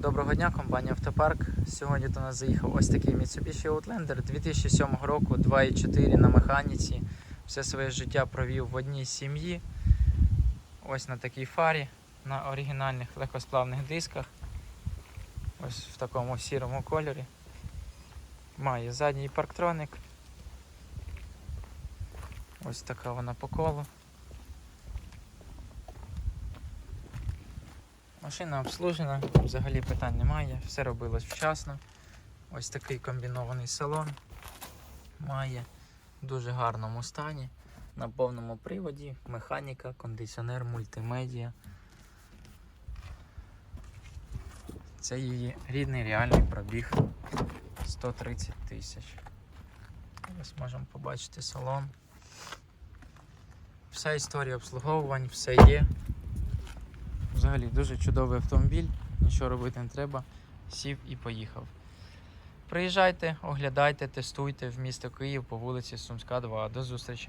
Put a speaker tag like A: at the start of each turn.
A: Доброго дня, компанія Автопарк. Сьогодні до нас заїхав ось такий Mitsubishi Outlander 2007 року, 2.4 на механіці. Все своє життя провів в одній сім'ї. Ось на такій фарі, на оригінальних легкосплавних дисках. Ось в такому сірому кольорі. Має задній парктроник. Ось така вона по колу. Машина обслужена, взагалі питань немає, все робилось вчасно. Ось такий комбінований салон має в дуже гарному стані. На повному приводі, механіка, кондиціонер, мультимедіа. Це її рідний реальний пробіг 130 тисяч. Ось можемо побачити салон. Вся історія обслуговувань, все є. Взагалі дуже чудовий автомобіль, нічого робити не треба. Сів і поїхав. Приїжджайте, оглядайте, тестуйте в місто Київ по вулиці Сумська, 2. До зустрічі!